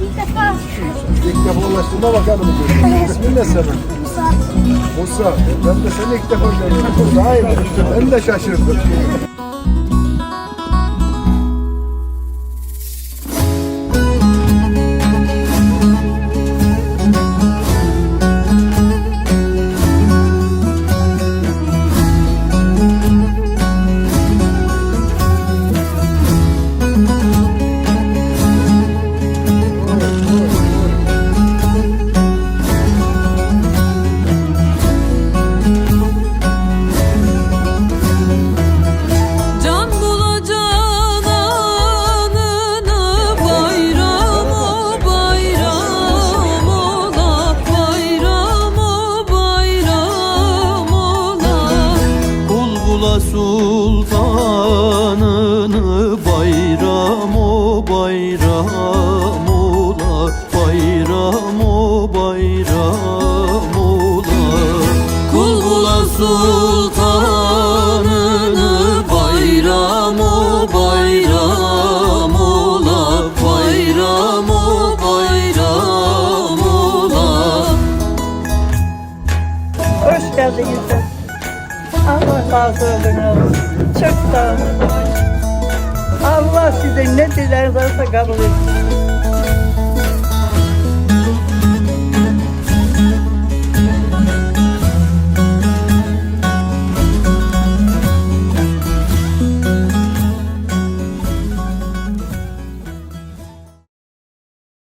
İlk defa İlk defa ulaştığında bakalım. İsmin ne senin? Musa. Musa. Ben de seni ilk defa görüyorum. Daha iyi. Ben de şaşırdım. Bula sultanını bayram o bayram ola bayram o bayram ola Kul bula sultanını bayram o bayram ola bayram o bayram ola Hoş geldiniz. Allah razı olsun. Çok sağ olun. Allah size ne dilerse kabul etsin